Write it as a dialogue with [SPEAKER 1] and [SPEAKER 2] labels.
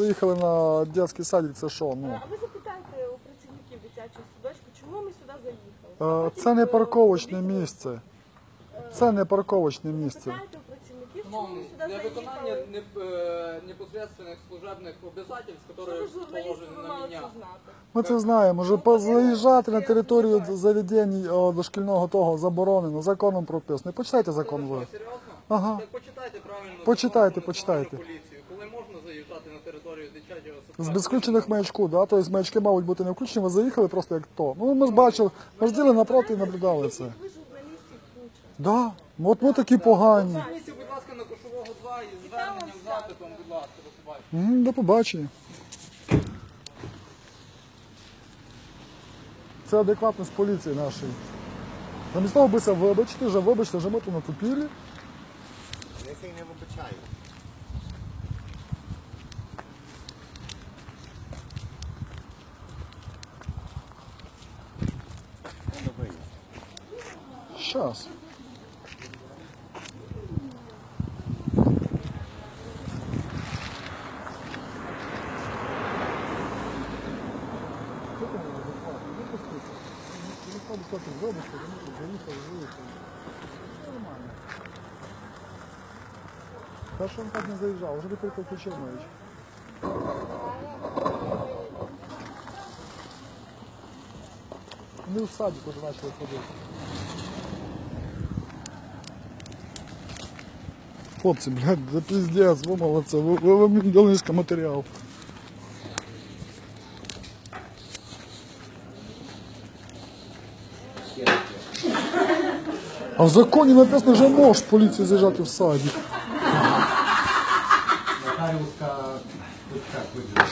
[SPEAKER 1] Приїхали на дитячий садик, це що? Ну,
[SPEAKER 2] А ви запитайте у працівників дитячого садочку, чому ми сюди заїхали?
[SPEAKER 1] е, це не парковочне місце. Це не парковочне місце.
[SPEAKER 2] Запитайте у працівників, чому ми
[SPEAKER 3] Шановний,
[SPEAKER 2] сюди
[SPEAKER 3] для виконання
[SPEAKER 2] заїхали.
[SPEAKER 3] не- е, непосредственных служебных обязательств,
[SPEAKER 2] Що
[SPEAKER 3] которые
[SPEAKER 2] ви журналісти,
[SPEAKER 3] положены
[SPEAKER 2] ви
[SPEAKER 3] на
[SPEAKER 2] мали
[SPEAKER 3] меня.
[SPEAKER 2] це знати.
[SPEAKER 1] Ми це знаємо. Вже по- заїжджати на територію заведень о, дошкільного того заборонено, законом прописано. Почитайте закон ви.
[SPEAKER 3] Ви серйозно?
[SPEAKER 1] Ага.
[SPEAKER 3] Так почитайте правильно.
[SPEAKER 1] Почитайте,
[SPEAKER 3] закон про
[SPEAKER 1] почитайте.
[SPEAKER 3] національну поліцію.
[SPEAKER 1] З безключених маячку, да? тобто маячки мають бути не включені, ви заїхали просто як то. Ну ми ж бачили, ми ж діли напроти і наблюдали це.
[SPEAKER 2] Ви журналістів куча.
[SPEAKER 1] Да. От ми такі погані.
[SPEAKER 3] Зверніться, будь ласка, на Кошового 2 із зверненням запитом, будь ласка, до побачення.
[SPEAKER 1] М, До побачення. Це адекватність поліції нашої. Замість того бися вибачити, вже вибачте, вже ми тут натупили.
[SPEAKER 4] Я це не вибачаю.
[SPEAKER 1] Щас. Та що він так не вже би тільки включив маячок. Вони в садик вже почали ходити. Хлопці, блядь, да пиздец, ви молодці, ви, ви, ви мені дали низько матеріал. А в законі написано, що можеш поліцію заїжджати в садик.
[SPEAKER 4] Нотаріуска, тут як виглядає?